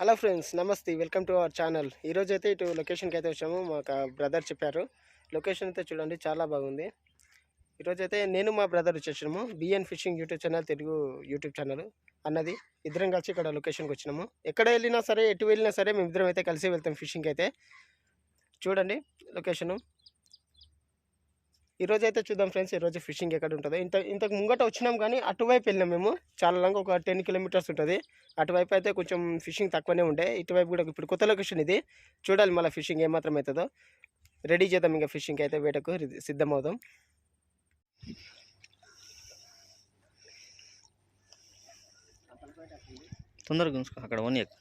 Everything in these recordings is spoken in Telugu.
హలో ఫ్రెండ్స్ నమస్తే. Welcome to our channel. ఈరోజు అయితే ఇటు లొకేషన్కి అయితే వచ్చాము. మాకు బ్రదర్ చెప్పారు. లొకేషన్ అయితే చూడండి చాలా బాగుంది. ఈరోజు అయితే నేను మా బ్రదర్ వచ్చేసాము BN fishing YouTube channel Telugu YouTube channel అన్నది. ఇద్దరం కలిసి ఇక్కడ లొకేషన్కి వచ్చినాము. ఎక్కడ వెళ్ళినా సరే ఎటు వెళ్ళినా సరే మేము ఇద్దరం అయితే కలిసి వెళ్తాం ఫిషింగ్కి అయితే. చూడండి లొకేషను. ఈరోజు అయితే చూద్దాం ఫ్రెండ్స్ ఈరోజు ఫిషింగ్ ఎక్కడ ఉంటుందో ఇంత ఇంతకు ముంగట వచ్చినాం కానీ అటువైపు వెళ్ళాం మేము. చాలా లాంగ్ ఒక టెన్ కిలోమీటర్స్ ఉంటుంది. అటువైపు అయితే కొంచెం ఫిషింగ్ తక్కువనే ఉండే. ఇటువైపు కూడా ఇప్పుడు కొత్త లొకేషన్ ఇది. చూడాలి మళ్ళీ ఫిషింగ్ ఏమాత్రం అవుతుందో రెడీ చేద్దాం ఇంకా ఫిషింగ్ అయితే వేటకు. సిద్ధమవుదాం. తొందరగా ఉంచుకో అక్కడ ఇయర్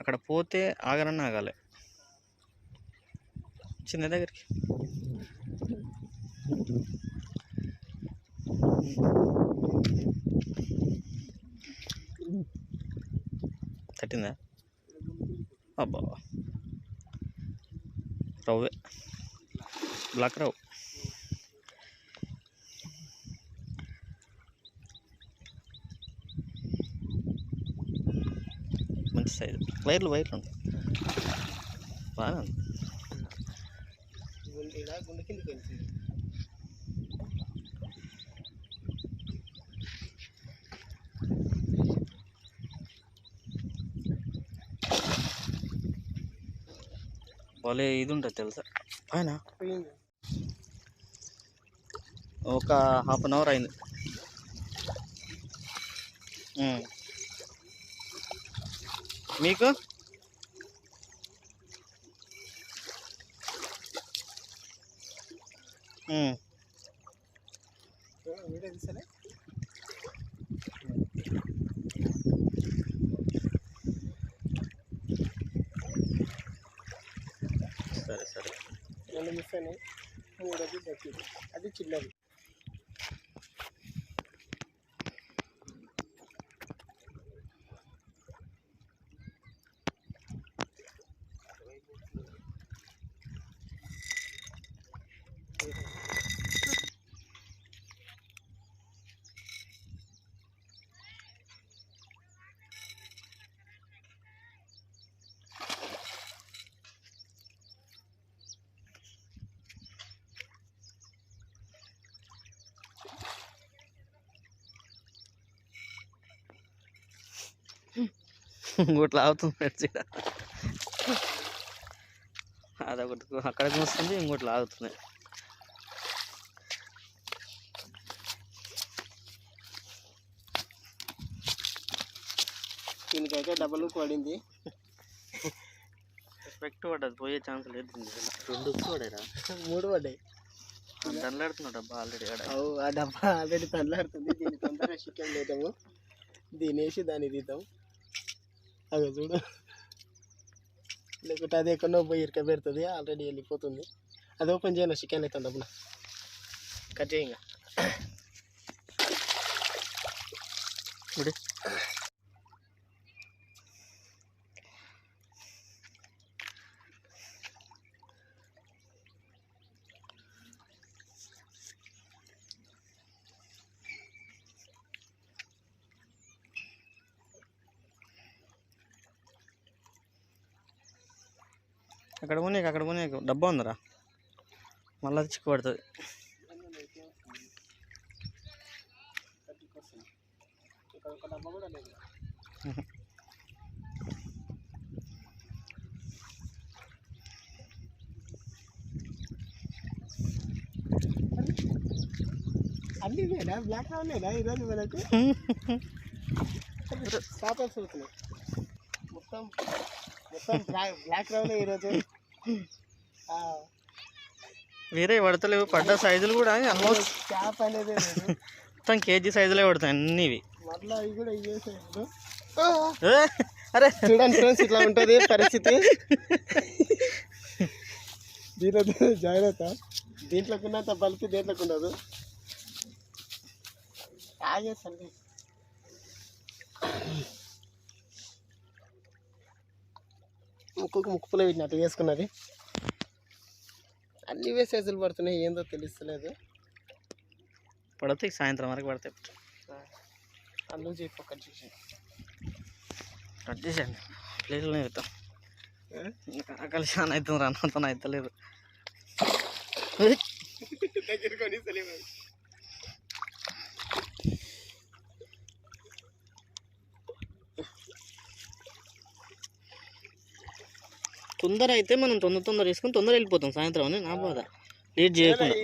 అక్కడ పోతే ఆగరన్న ఆగాలి. చిన్న దగ్గరికి తట్టిందా అబ్బా రవ్వే బ్లాక్ రవ్వు మంచి సైజు వైర్లు వైర్లు ఉంటాయి బాగా ఉంది గుండె కిందకి వెళ్తుంది. భలే ఇది ఉంటుంది తెలుసా? పైన ఒక హాఫ్ అన్ అవర్ అయింది. మీకు? సరే సరే. రెండు మిస్ అయినాయి. మూడోది దక్కింది అది చిన్నది. లాగుతుంది నడిచిడ అదొకటి అక్కడికి వస్తుంది ఇంకోటి లాగుతుంది దీనికైతే డబల్ పడింది. ఎఫెక్ట్ పడ్డది పోయే ఛాన్స్ లేదు. రెండు పడారా మూడు పడ్డాయి. దండలాడుతున్నాడు డబ్బా ఆల్రెడీ ఆడ. అవు ఆ డబ్బా ఆల్రెడీ తల్లాడుతుంది. దీన్ని తొందరగా చికెన్ లేదాము దీని వేసి దాన్ని తీద్దాం అదో చూడు. లేకుంటే అది ఎక్కడో పోయి ఇరక పెడుతుంది ఆల్రెడీ వెళ్ళిపోతుంది. అది ఓపెన్ చేయను చికెన్ అవుతుంది డబ్బున కట్ చేయంగా. ఇప్పుడు అక్కడ పోనీ అక్కడ పోనీ డబ్బా ఉందరా. మళ్ళీ అది చిక్కు పడుతుంది ఇక్కడ ఒక డబ్బా కూడా లేదు అన్నీ ఇవేనా బ్లాక్ రావునేనా ఈరోజు మనకు? చేపలు చూస్తున్నాయి మొత్తం మొత్తం బ్లాక్ బ్లాక్ రావునే ఈరోజు. ఆ, వేరే పడతలేవు పడ్డ సైజులు కూడా ఆల్మోస్ట్ చేప అనేది మొత్తం కేజీ సైజులే పడతాయి అన్నీ ఇవి. అరే. చూడండి ఫ్రెండ్స్ ఇట్లా ఉంటుంది పరిస్థితి. దీంట్లో జాగ్రత్త. దీంట్లోకి ఉన్నంత బల్కి దీంట్లోకి ఉండదు. ఆగేసండి. ముక్కుకు ముక్కు పుల్ల పెట్టినట్టు వేసుకున్నది అన్ని వేసేసులు పడుతున్నాయి ఏందో తెలుస్తలేదు. పడతాయి సాయంత్రం వరకు పడతాయి. అల్లు చెప్పు కట్ చేసి కట్ చేసేయండి. ప్లేట్లో అవుతాం ఆకలి చాలా అవుతుంది రా నాతో అవుతలేదు తొందర అయితే మనం తొందర తొందర వేసుకొని తొందర వెళ్ళిపోతాం సాయంత్రం అని. నా బాధ. లేట్ చేయకుండా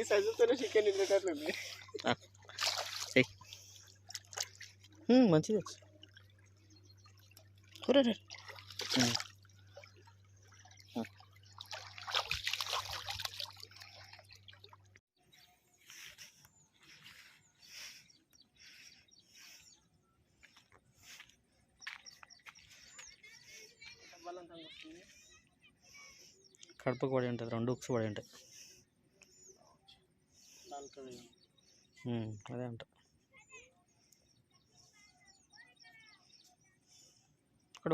మంచిది. కడుపుకు పడి ఉంటుంది రెండు ఉక్స్ పడి ఉంటాయి అదే అంట. ఇక్కడ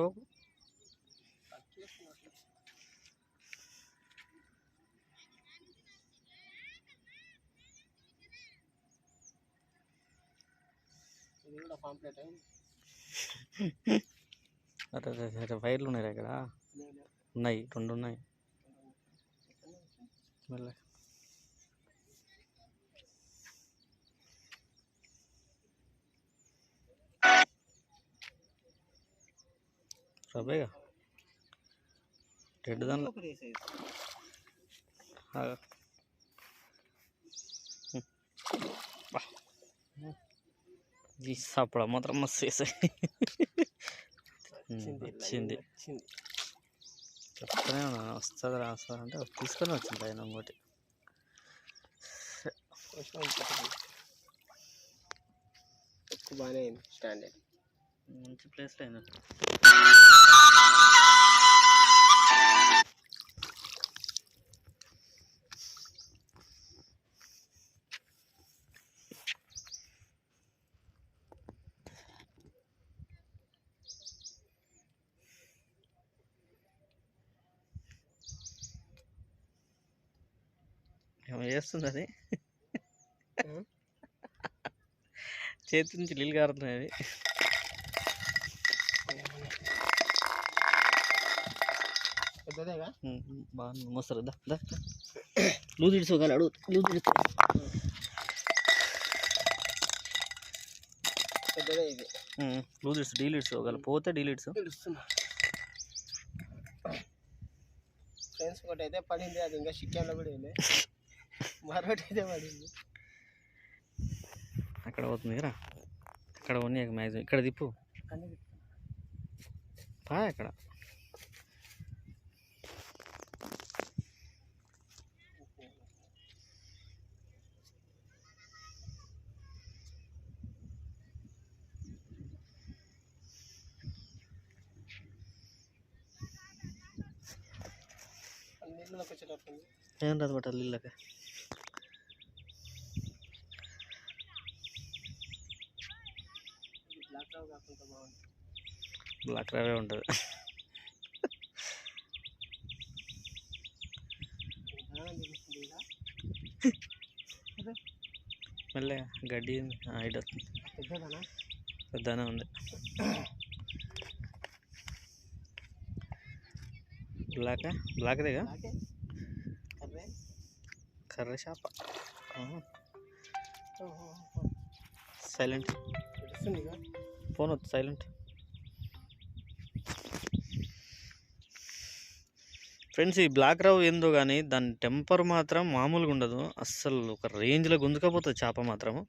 అరే వైర్లు ఉన్నాయి ఇక్కడ? ఉన్నాయి రెండు ఉన్నాయి. మెల్లగా. రబ్బేగా రెడ్ దానిలో. ఈ సప్పుడు మాత్రం మస్తు వచ్చింది వచ్చింది చెప్తానే ఉన్నా వస్తుంది రా వస్తుంది అంటే తీసుకొని వచ్చింది ఆయన ఇంకోటి. ఎక్కువ బాగానే అయింది స్టాండర్డ్. మంచి ప్లేస్లో అయినా అది చేతి నుంచి నీళ్ళు కారుతున్నాయి అది పెద్దదేగా? ఉమ్, బాగా మోస్తారు. లూజ్ ఇడుచోగాలి అడుగు. లూజ్ ఇది. లూజ్ ఇడ్స్ డీల్ ఇడ్చుకోగల పోతే డీల్ ఇడ్స్. పిలుస్తున్నా ఫ్రెండ్స్ ఒకటి అయితే పడింది అది ఇంకా చికెన్లో కూడా ఉంది మరొకటి పడింది. అక్కడ పోతుంది కదా? అక్కడ ఉన్నాయి మ్యాక్సిమం. ఇక్కడ తిప్పు. కానీ పా అక్కడ ఏం రాదు బట్ట నీళ్ళకి ఇది బ్లాక్ రావు కాకుండా బాగుంది ఉంటుంది. తెలుస్తుంది ఇలా మళ్ళీ గడ్డి హైట్ వస్తుంది. పెద్దనే ఉంది. బ్లాక్ బ్లాక్దేగా కర్రే షాప్. సైలెంట్. ఫోన్ వద్దు సైలెంట్. ఫ్రెండ్స్ ఈ బ్లాక్ రావు ఏందో కానీ దాని టెంపర్ మాత్రం మామూలుగా ఉండదు. అస్సలు ఒక రేంజ్లో గుంజుకపోతుంది చేప మాత్రము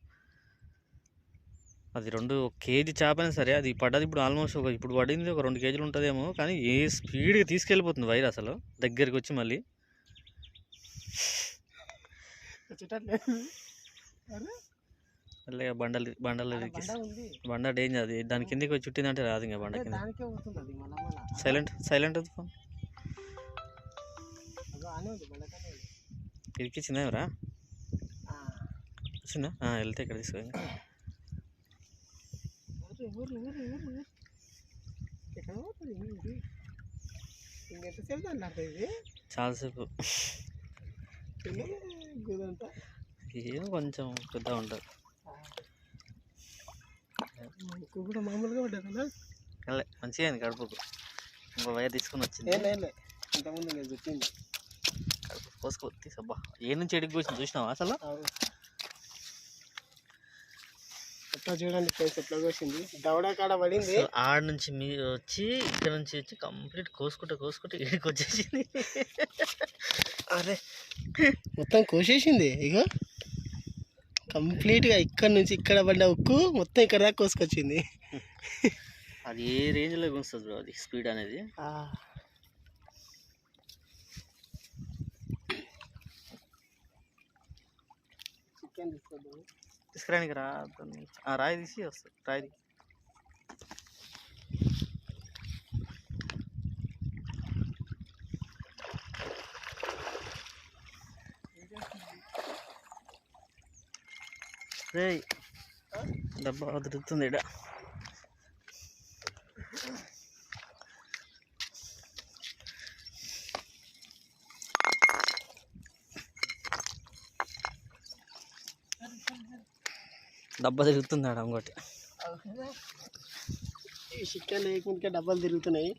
అది రెండు ఒక కేజీ చేపనే సరే అది పడ్డది ఇప్పుడు ఆల్మోస్ట్ ఒక ఇప్పుడు పడింది ఒక రెండు కేజీలు ఉంటుందేమో కానీ ఏ స్పీడ్గా తీసుకెళ్ళిపోతుంది వైర్ అసలు దగ్గరికి వచ్చి మళ్ళీ. మళ్ళీ బండలు బండలు బండ డేంజర్ అది. దాని కిందకి వచ్చి చుట్టిందంటే రాదు ఇంకా బండ కింద. సైలెంట్ సైలెంట్ అదో ఇరికిచ్చిందా ఎవరా. వచ్చిందా వెళ్తే ఇక్కడ తీసుకో చాలాసేపు ఏమో కొంచెం పెద్ద ఉంటుంది. కూడా మామూలుగా వెళ్ళే మంచిగా కడుపుకు. ఇంకో వైర్ తీసుకుని వచ్చింది. ఏం ఇంతకుముందు నేను చెప్పింది కోసుకో తీసబ్బా. ఏ నుంచి ఎడికి కూర్చొని చూసినావా అసలు. ఎట్లా చూడండి ఫ్రెండ్స్ ఎట్లా కోసింది? దవడ కాడ పడింది. ఆడ నుంచి మీరు వచ్చి ఇక్కడ నుంచి వచ్చి కంప్లీట్ కోసుకుంటే కోసుకుంటే ఇక్కడికి వచ్చేసింది. అరే. మొత్తం కోసేసింది ఇక కంప్లీట్గా ఇక్కడ నుంచి ఇక్కడ పడ్డ ఉక్కు మొత్తం ఇక్కడ దాకా కోసుకొచ్చింది. అది ఏ రేంజ్లో వస్తుంది బ్రో అది స్పీడ్ అనేది? చికెన్ తీసుకురానికి రా ఆ రాయి తీసి వస్తుంది రాయి రే రేయ్ డబ్బా వదులుతుంది ఇడ డబ్బా తిరుగుతుంది ఆడ ఇంకోటి ఈ చికెన్ లేకుంటే డబ్బాలు తిరుగుతున్నాయి.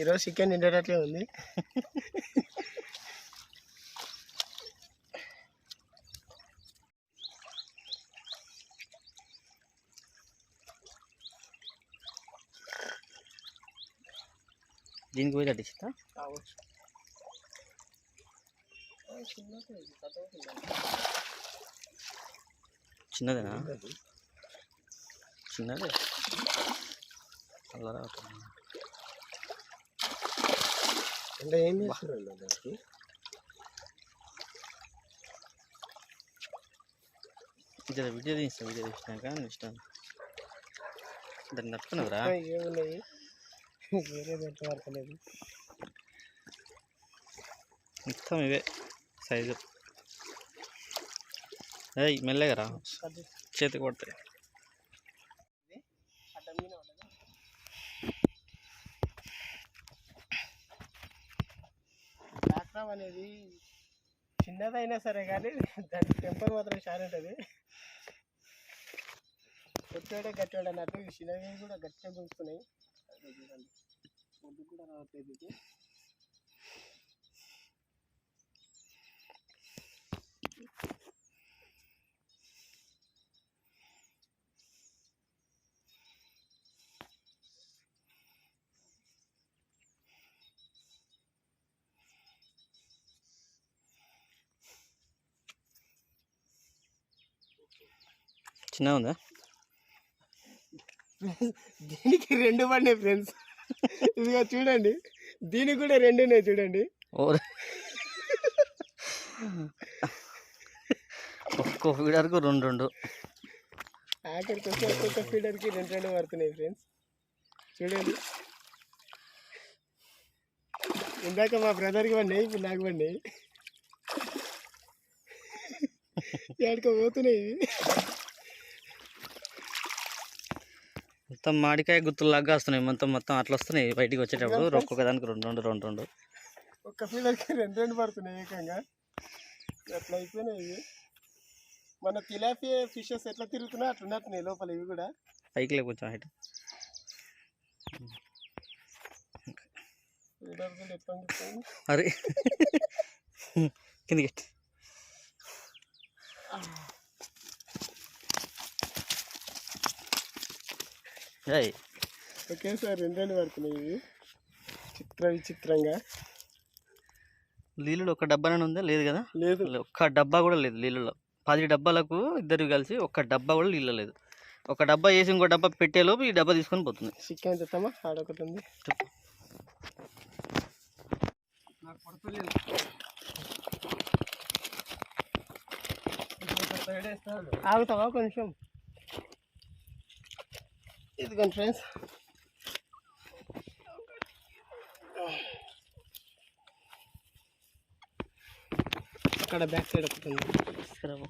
ఈరోజు చికెన్ నిండేటట్లే ఉంది. దీనికి పోయి తట్టిస్తా కావచ్చు. చిన్నదేనా? చిన్నదే. అల్లరా అంటే ఏం చేస్తున్నారండి దానికి? ఇక్కడ వీడియో తీస్తా వీడియో తీసినాక ఇష్టం. దాన్ని తట్టుకున్నదిరా ఆ, ఏమున్నాయి? వేరే పెట్టవరకలేదు మొత్తం ఇవే. సైజు. ఏయ్ మెల్లగా రా. చేతి కొడతాయి ట్రాక్టర్ అనేది చిన్నదైనా సరే కానీ దాని టెంపర్ మాత్రం చాలా ఉంటుంది. కొట్టాడే గట్టాడు అన్నట్టు ఈ చిన్నవి కూడా గట్టిగా అదే పొద్దు కూడా రావట్లేదు ఇది. చిన్నగా ఉందా? దీనికి రెండు పడినాయి ఫ్రెండ్స్. ఇదిగో చూడండి. దీనికి కూడా రెండు ఉన్నాయి చూడండి. ఒక్కో ఫీడర్కు రెండు రెండు. ఆఖరికి వచ్చి ఒక్కొక్క ఫీడర్కి రెండు రెండు పడుతున్నాయి ఫ్రెండ్స్. చూడండి. ఇందాక మా బ్రదర్కి పడినాయి ఇప్పుడు నాకు పడినాయి. ఎక్కడికి పోతున్నాయి ఇవి. మొత్తం మాడికాయ గుత్తులాగా వస్తున్నాయి. మొత్తం మొత్తం అట్లా వస్తున్నాయి. బయటికి వచ్చేటప్పుడు ఒక్కొక్క దానికి రెండు రెండు రెండు రెండు. ఒక్క ఫీడర్కి రెండు రెండు పడుతున్నాయి ఏకంగా. అట్లా అయిపోయినాయి మన తిలాపియా ఫిషెస్ ఎట్లా తిరుగుతున్నాయి అట్లా ఉన్నట్టున్నాయి లోపల ఇవి కూడా. పైకి కొంచెం హైట్ అరే. కిందికి ఎట్టు. ఏయ్. ఒకేసారి రెండు రెండు పడుతున్నాయి చిత్ర విచిత్రంగా. నీళ్ళలో ఒక డబ్బానే ఉందా? లేదు కదా? లేదు. ఒక్క డబ్బా కూడా లేదు నీళ్ళలో పది డబ్బాలకు ఇద్దరు కలిసి ఒక్క డబ్బా కూడా నీళ్ళ లేదు. ఒక డబ్బా వేసి ఇంకో డబ్బా పెట్టేలోపు ఈ డబ్బా తీసుకొని పోతుంది. చికెన్ తెస్తామా ఆడొకటి ఉంది. చెప్పు. ఆగుతావా? కొంచెం. ఇదిగోండి ఫ్రెండ్స్. అక్కడ బ్యాక్ సైడ్ ఒకటి ఉంది. తీసుకురాబో.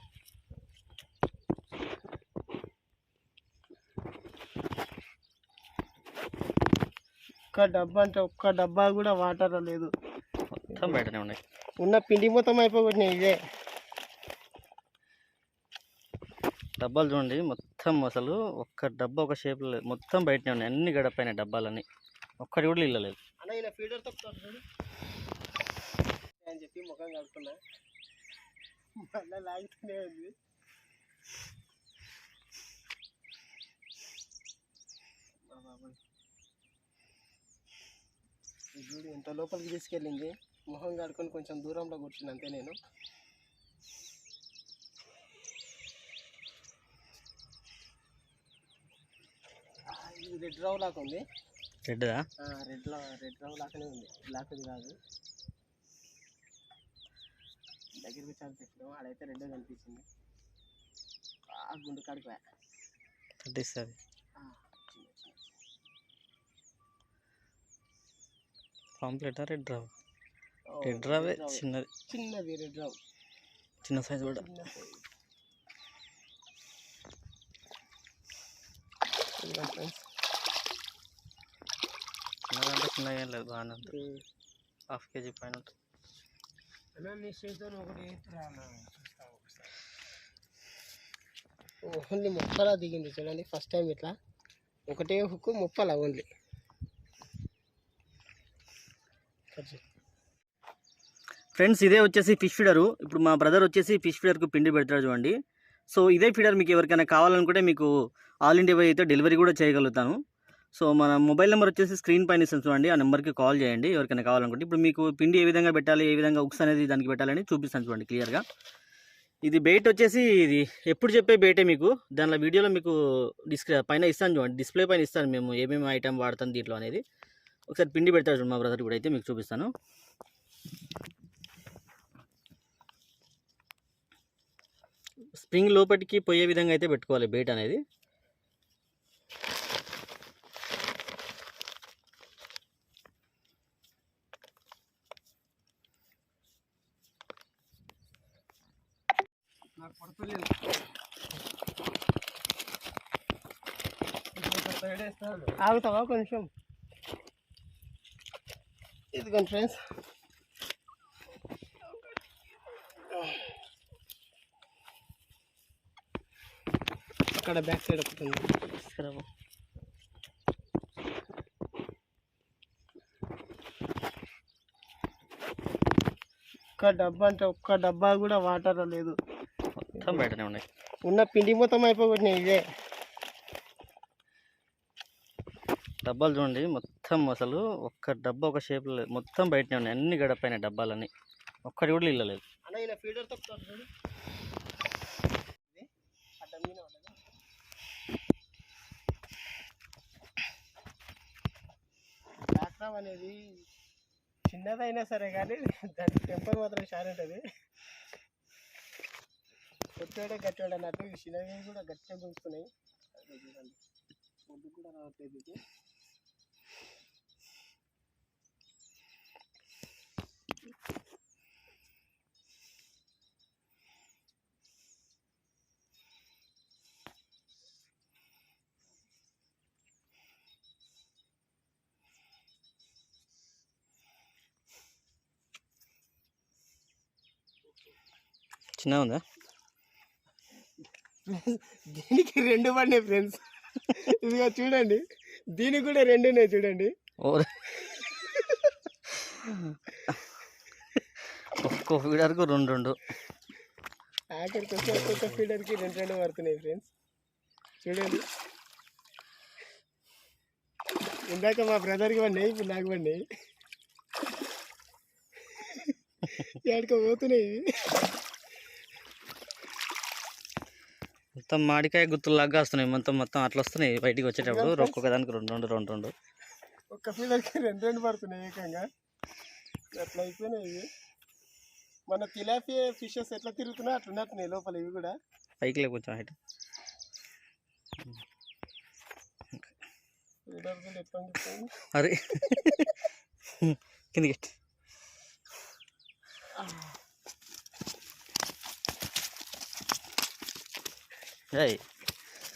ఒక్క డబ్బా అంటే ఒక్క డబ్బా కూడా వాటర్ లేదు. మొత్తం బయటనే ఉన్నాయి. ఉన్న పిండి మొత్తం అయిపోగొట్టినాయి ఇవే. డబ్బాలు చూడండి మొత్తం మొత్తం అసలు ఒక్క డబ్బా ఒక షేప్ లేదు. మొత్తం బయటనే ఉన్నాయి. అన్ని గడపైన డబ్బాలని ఒక్కటి కూడా ఇల్లు లేదు. అన్న ఈయన ఫీడర్ అని చెప్పి ముఖం కడుతున్నా. మళ్ళీ లాగుతూనే ఉంది. చూడు ఎంత లోపలికి తీసుకెళ్ళింది. మొహం కడుకొని కొంచెం దూరంలో కూర్చుని అంతే నేను. రెడ్ రావు లాగా ఉంది. రెడ్దా రెడ్ లా రెడ్ రావు లాగానే ఉంది. బ్లాక్ అది కాదు. దగ్గరికి చాలా చెప్పినాం ఆడైతే రెడ్ కనిపించింది. ఆ గుండు కాడికి చిన్న. పాంప్లెటా రెడ్ రావు రెడ్ రావే. చిన్నది. చిన్నది రెడ్ రావు చిన్న సైజు కూడా. friends. చిన్నదంటే చిన్నగా ఏం లేదు బాగానే. హాఫ్ కేజీ పైన ఉంటుంది. ఓన్లీ ముప్పలా దిగింది చూడండి ఫస్ట్ టైం ఇట్లా. ఒకటే హుక్కు ముప్పలా ఓన్లీ ఫ్రెండ్స్ ఇదే వచ్చేసి ఫిష్ ఫీడరు ఇప్పుడు మా బ్రదర్ వచ్చేసి ఫిష్ ఫీడర్కు పిండి పెడతాడు చూడండి. సో ఇదే ఫీడర్ మీకు ఎవరికైనా కావాలనుకుంటే మీకు ఆల్ ఇండియా అయితే డెలివరీ కూడా చేయగలుగుతాను. సో మన మొబైల్ నెంబర్ వచ్చేసి స్క్రీన్ పైన ఇస్తాను చూడండి. ఆ నెంబర్కి కాల్ చేయండి. ఎవరికైనా కావాలనుకుంటే. ఇప్పుడు మీకు పిండి ఏ విధంగా పెట్టాలి ఏ విధంగా ఉక్స్ అనేది దానికి పెట్టాలని చూపిస్తాను చూడండి క్లియర్గా. ఇది బయట వచ్చేసి ఇది ఎప్పుడు చెప్పే బయటే మీకు. దానిలో వీడియోలో మీకు డిస్క్రి పైన ఇస్తాను చూడండి. డిస్ప్లే పైన ఇస్తాను మేము ఏమేమి ఐటమ్ వాడతాం దీంట్లో అనేది. ఒకసారి పిండి పెడతాడు చూడండి మా బ్రదర్ కూడా అయితే మీకు చూపిస్తాను. స్ప్రింగ్ లోపలికి పోయే విధంగా అయితే పెట్టుకోవాలి బయట అనేది. పడుకోలేదు ఆగుతావా కొంచెం? ఇదిగోండి ఫ్రెండ్స్. అక్కడ బ్యాక్ సైడ్ ఒకటి తీసుకురావు. ఒక్క డబ్బా అంటే ఒక్క డబ్బా కూడా వాటర్ లేదు. మొత్తం బయటనే ఉన్నాయి. ఉన్న పిండి మొత్తం అయిపోగొట్టినాయి ఇవే. డబ్బాలు చూడండి మొత్తం అసలు ఒక్క డబ్బా ఒక షేప్ లేదు. మొత్తం బయటనే ఉన్నాయి అన్ని గడపైన డబ్బాలన్నీ. ఒక్కటి కూడా ఇల్లు లేదు ఇది అనేది చిన్నదైనా సరే కానీ దాని టెంపర్ మాత్రం షార్ ఉంటుంది. కొట్టాడే కట్టాడు అన్నట్టు ఈ చిన్నవి కూడా గట్టిగా గుంజుతున్నాయి అదే చూడండి ముద్దు కూడా రావట్లేదు ఇది చిన్నగా ఉందా? దీనికి రెండు పడినాయి ఫ్రెండ్స్ ఇదిగో చూడండి. దీనికి కూడా రెండు ఉన్నాయి చూడండి. ఒక్కో ఫీడర్కు రెండు రెండు. ఆఖరికి వచ్చి ఒక్కొక్క ఫీడర్కి రెండు రెండు పడుతున్నాయి ఫ్రెండ్స్ చూడండి. ఇందాక మా బ్రదర్కి పడినాయి ఇప్పుడు నాకు పడినాయి. ఎక్కడికో పోతున్నాయి ఇవి మొత్తం మాడికాయ గుత్తులాగా వస్తున్నాయి. మొత్తం మొత్తం అట్లా వస్తున్నాయి బయటికి వచ్చేటప్పుడు. ఒక్కొక్క దానికి రెండు రెండు రెండు రెండు. ఒక్క ఫీడర్కి రెండు రెండు పడుతున్నాయి ఏకంగా. అట్లా అయిపోయినాయి మన తిలాపియా ఫిషెస్ ఎట్లా తిరుగుతున్నాయి అట్లా ఉన్నట్టున్నాయి లోపల ఇవి కూడా. పైకి కొంచెం హైట్ అరే. కిందికి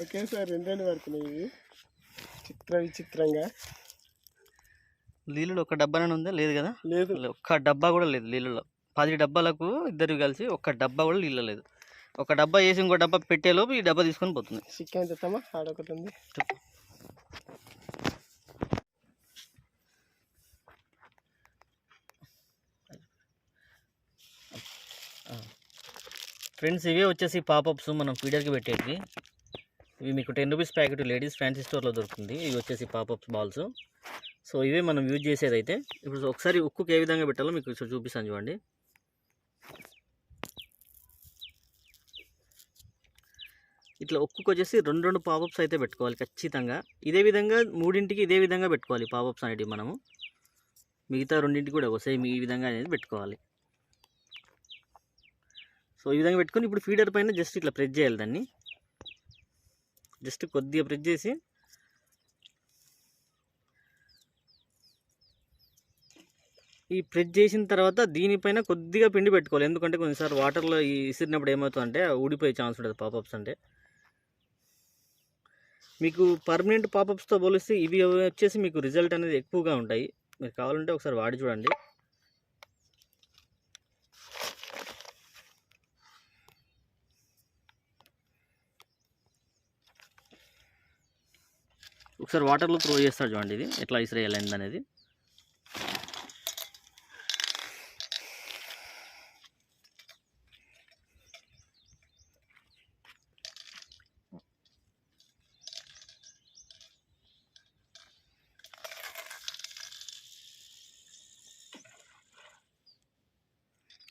ఒకేసారి రెండు రెండు పడుతున్నాయి ఇవి చిత్ర విచిత్రంగా. నీళ్ళలో ఒక డబ్బానే ఉందా? లేదు కదా? లేదు. ఒక్క డబ్బా కూడా లేదు నీళ్ళలో పది డబ్బాలకు ఇద్దరు కలిసి ఒక్క డబ్బా కూడా నీళ్ళు లేదు. ఒక డబ్బా వేసి ఇంకో డబ్బా పెట్టేలోపు ఈ డబ్బా తీసుకొని పోతుంది. చికెన్ తెస్తామా ఆడొకటి ఉంది. ఫ్రెండ్స్ ఇవే వచ్చేసి పాపప్స్ మనం ఫీడర్కి పెట్టేవి ఇవి మీకు ten rupees packet ladies fancy స్టోర్లో దొరుకుతుంది. ఇవి వచ్చేసి పాపప్స్ బాల్స్. సో ఇవే మనం యూజ్ చేసేది అయితే ఇప్పుడు ఒకసారి ఉక్కుకి ఏ విధంగా పెట్టాలో మీకు చూ- చూపిస్తాను చూడండి. ఇట్లా ఒక్కొక్క వచ్చేసి రెండు రెండు పాపప్స్ అయితే పెట్టుకోవాలి ఖచ్చితంగా. ఇదే విధంగా మూడింటికి ఇదే విధంగా పెట్టుకోవాలి పాపప్స్ అనేటివి మనము. మిగతా రెండింటికి కూడా సేమ్ ఈ విధంగా అనేది పెట్టుకోవాలి. సో ఈ విధంగా పెట్టుకొని ఇప్పుడు ఫీడర్ పైన జస్ట్ ఇట్లా ప్రెస్ చేయాలి దాన్ని. జస్ట్ కొద్దిగా ప్రెస్ చేసి ఈ ప్రెస్ చేసిన తర్వాత దీనిపైన కొద్దిగా పిండి పెట్టుకోవాలి. ఎందుకంటే కొన్నిసార్లు వాటర్లో ఈ ఇసిరినప్పుడు ఏమవుతుందంటే ఊడిపోయే ఛాన్స్ ఉంటుంది పాపప్స్ అంటే. మీకు పర్మనెంట్ పాపప్స్తో పోలిస్తే ఇవి వచ్చేసి మీకు రిజల్ట్ అనేది ఎక్కువగా ఉంటాయి. మీరు కావాలంటే ఒకసారి వాడి చూడండి. ఒకసారి వాటర్లో త్రో చేస్తాడు చూడండి ఇది. ఎట్లా ఇసిరేయాలి ఏంది అనేది.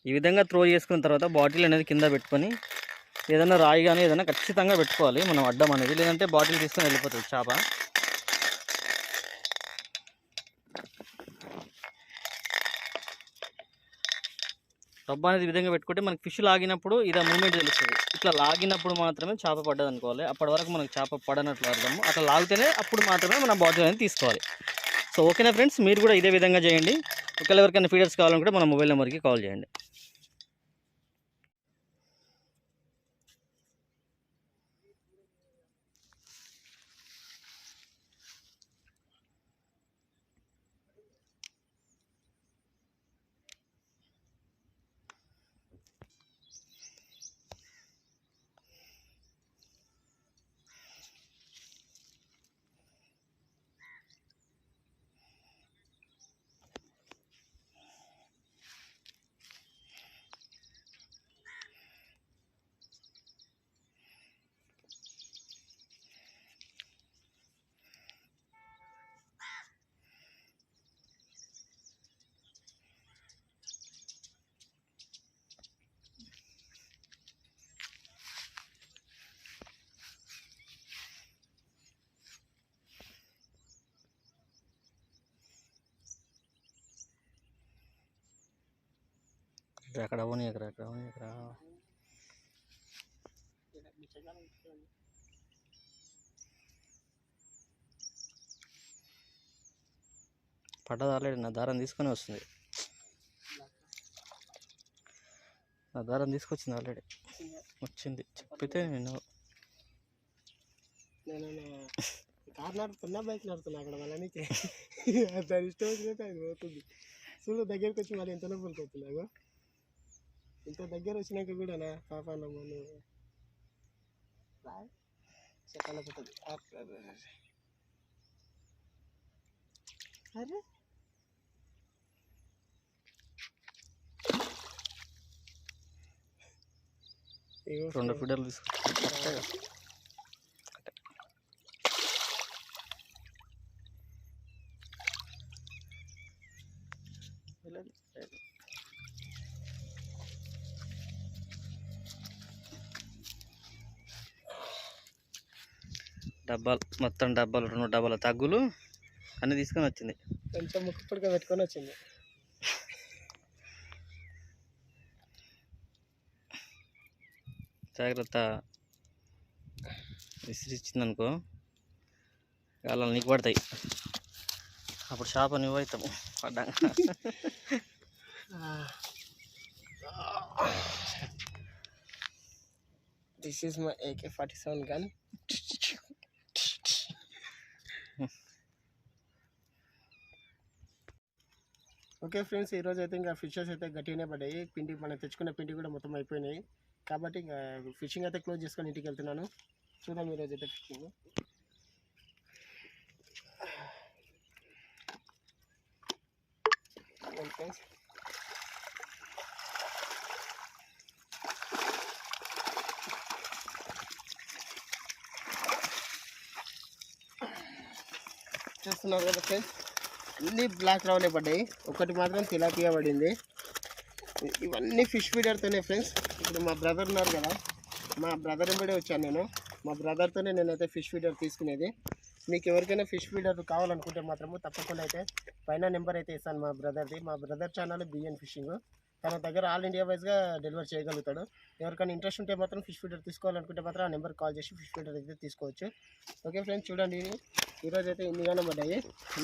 ఈ విధంగా త్రో చేసుకున్న తర్వాత బాటిల్ అనేది కింద పెట్టుకొని ఏదైనా రాయి కానీ ఏదైనా ఖచ్చితంగా పెట్టుకోవాలి. మనం అడ్డం అనేది. లేదంటే బాటిల్ తీసుకొని వెళ్ళిపోతుంది చేప. డబ్బా అనేది విధంగా పెట్టుకుంటే మనకి ఫిష్ లాగినప్పుడు ఇలా మూమెంట్ తెలుస్తుంది. ఇట్లా లాగినప్పుడు మాత్రమే చేప పడ్డది అనుకోవాలి అప్పటి వరకు మనకు చేప పడనట్లు అర్థము. అట్లా లాగితేనే అప్పుడు మాత్రమే మనం బాటిల్ అనేది తీసుకోవాలి. సో ఓకేనా ఫ్రెండ్స్? మీరు కూడా ఇదే విధంగా చేయండి. ఒకవేళ ఎవరికైనా ఫీడర్స్ కావాలనుకుంటే మన మొబైల్ నెంబర్కి కాల్ చేయండి. ఎక్కడ పోనీ అక్కడ ఎక్కడ పోనీ అక్కడ పడ్డది ఆల్రెడీ నా దారం తీసుకొని వస్తుంది. నా దారం తీసుకొచ్చింది ఆల్రెడీ. వచ్చింది. చెప్పితే నేను నేను కార్ నడుపుతున్నా బైక్ నడుపుతున్నా అక్కడ వాళ్ళనికి దాని ఇష్టం వచ్చినట్టు అది పోతుంది. చూడు దగ్గరికి వచ్చి మళ్ళీ ఎంత నొప్పులు పోతున్నాగో ఇంత దగ్గర వచ్చినాక కూడా నా పాప నమ్మను చెప్పాలి పోతుంది అరే. ఇగో రెండు ఫీడర్లు తీసుకొచ్చి డబ్బాలు మొత్తం డబ్బాలు రెండు డబ్బాల తగ్గులు అన్నీ తీసుకొని వచ్చింది. కొంచెం ముక్కు పుడక పెట్టుకొని వచ్చింది? జాగ్రత్త. విసిరిచ్చింది అనుకో గాలాలు నీకు పడతాయి. అప్పుడు షాప్ నువ్వు అవుతాము పడ్డా this is my AK forty seven gun okay friends ఈరోజు అయితే ఇంకా ఫిషెస్ అయితే గట్టిగానే పడ్డాయి. పిండి మనం తెచ్చుకున్న పిండి కూడా మొత్తం అయిపోయినాయి. కాబట్టి ఇంకా ఫిషింగ్ అయితే క్లోజ్ చేసుకొని ఇంటికి వెళ్తున్నాను. చూద్దాం ఈరోజు అయితే ఫిషింగ్ ఫ్రెండ్స్ చూస్తున్నారు కదా ఫ్రెండ్స్ అన్నీ బ్లాక్ రౌలే పడ్డాయి. ఒకటి మాత్రం తిలాపియా పడింది. ఇవన్నీ ఫిష్ ఫీడర్తోనే ఫ్రెండ్స్ ఇప్పుడు మా బ్రదర్ ఉన్నారు కదా మా బ్రదర్ వెంబడే వచ్చాను నేను. మా బ్రదర్తోనే నేనైతే ఫిష్ ఫీడర్ తీసుకునేది. మీకు ఎవరికైనా ఫిష్ ఫీడర్ కావాలనుకుంటే మాత్రము తప్పకుండా అయితే పైన నెంబర్ అయితే ఇస్తాను మా బ్రదర్ది మా బ్రదర్ ఛానల్ బిఎన్ ఫిషింగ్ తన దగ్గర ఆల్ ఇండియా వైజ్గా డెలివరీ చేయగలుగుతాడు. ఎవరికైనా ఇంట్రెస్ట్ ఉంటే మాత్రం ఫిష్ ఫీడర్ తీసుకోవాలనుకుంటే మాత్రం ఆ నెంబర్ కాల్ చేసి ఫిష్ ఫీడర్ అయితే తీసుకోవచ్చు. ఓకే ఫ్రెండ్స్ చూడండి ఈరోజు అయితే ఇన్నిగానే పడ్డాయి?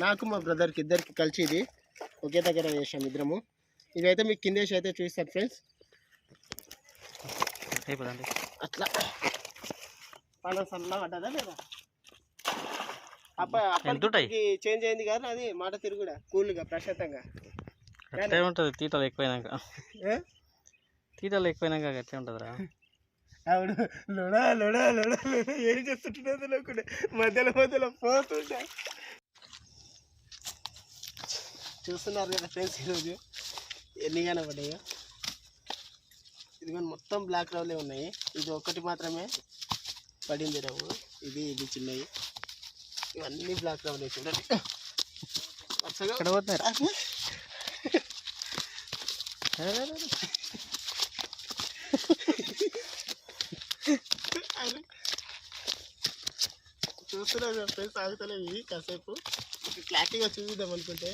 నాకు మా బ్రదర్కి ఇద్దరికి కలిసి ఇది. ఒకే దగ్గర చేసాం ఇద్దరము. ఇవైతే మీకు కిందేసి అయితే చూపిస్తాను ఫ్రెండ్స్. అయిపోదండి. అట్లా. సన్నగా పడ్డదా లేదా? చేంజ్ అయింది కదా అది మాట తిరుగుడా? కూల్గా ప్రశాంతంగా. అట్లే ఉంటుంది తీతలు ఎక్కువైనాక. ఏ? తీతలు ఎక్కువైనాక అట్లే ఉంటుందిరా. ఆవిడ లొడా లొడా లొడా లొడా ఏం చేస్తుంటున్నది లేకుండా మధ్యలో మధ్యలో పోతుంటా. చూస్తున్నారు కదా ఫ్రెండ్స్ ఈరోజు. ఎన్నిగానే పడ్డాయో ఇదిగో మొత్తం బ్లాక్ రవ్లే ఉన్నాయి. ఇది ఒకటి మాత్రమే పడింది రవ్వు ఇది ఇది చిన్నవి. ఇవన్నీ బ్లాక్ రవ్లే చూడండి వరుసగా ఎక్కడ పోతున్నారు అరే. చూస్తున్నా ఫ్రెండ్స్ ఆగుతలేవు ఇవి కాసేపు. క్లారిటీగా చూపిద్దాం అనుకుంటే.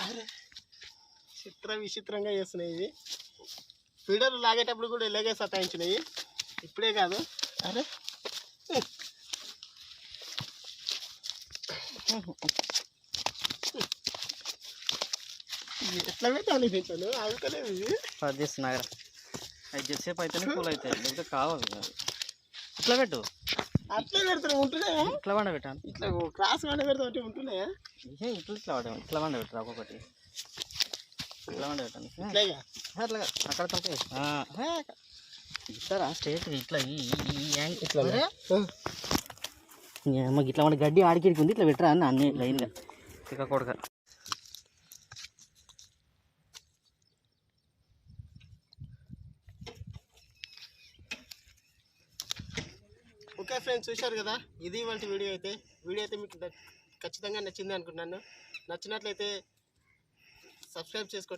అరే చిత్ర విచిత్రంగా చేస్తున్నాయి ఇవి. ఫీడర్ లాగేటప్పుడు కూడా ఇలాగే సతాయించినాయి. ఇప్పుడే కాదు. అరే ఎట్లా పెట్టాలి ఆగుతలేవు ఇవి అది చేస్తున్నాగా అది చేసేపు అయితేనే కూల్ అవుతాయి లేకపోతే కావాలి ఇట్లా పెట్టు అట్లే పెడతారు ఉంటున్నాయా ఇట్లా వండ పెట్టాను ఇట్లా క్రాస్ వండ పెడతా ఉంటే ఉంటున్నాయా ఏ ఇట్లా ఇట్లా వండ ఇట్లా వండ పెట్టరా ఒక్కొక్కటి ఇట్లా వండ పెట్టాను అట్లా. అక్కడ తప్పే ఇస్తారా స్ట్రేట్ ఇట్లా ఇట్లా మాకు ఇట్లా మన గడ్డి ఆడికిడికి ఉంది ఇట్లా పెట్టరా అన్న అన్ని లైన్గా. ఇక కొడక. ఓకే ఫ్రెండ్స్ చూశారు కదా? ఇది వంటి వీడియో అయితే. వీడియో అయితే మీకు ఖచ్చితంగా నచ్చింది అనుకుంటున్నాను. నచ్చినట్లయితే సబ్స్క్రైబ్ చేసుకోండి.